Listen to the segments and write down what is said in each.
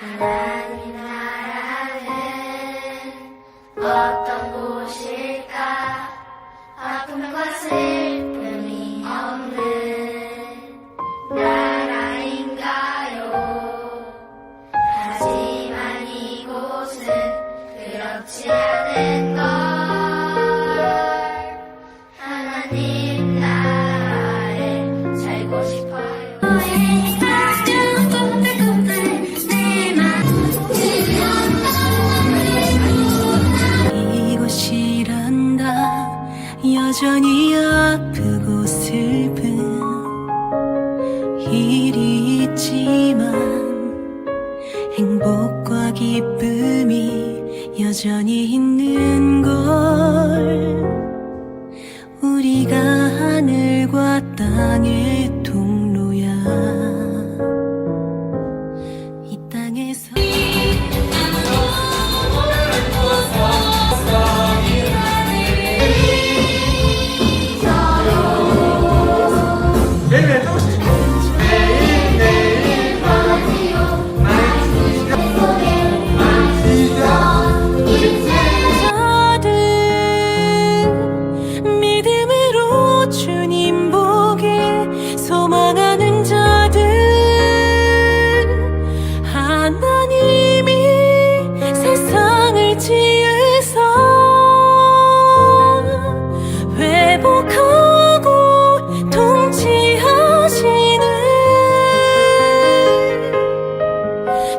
하나님 나라는 어떤 곳일까 아픔과 슬픔이 없는 나라인가요 하지만 이곳은 그렇지 않은 걸 하나님 여전히 아프고 슬픈 일이 있지만 행복과 기쁨이 여전히 있는 걸 우리가 하늘과 땅에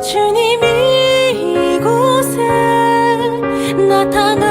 주님이 이곳에 나타나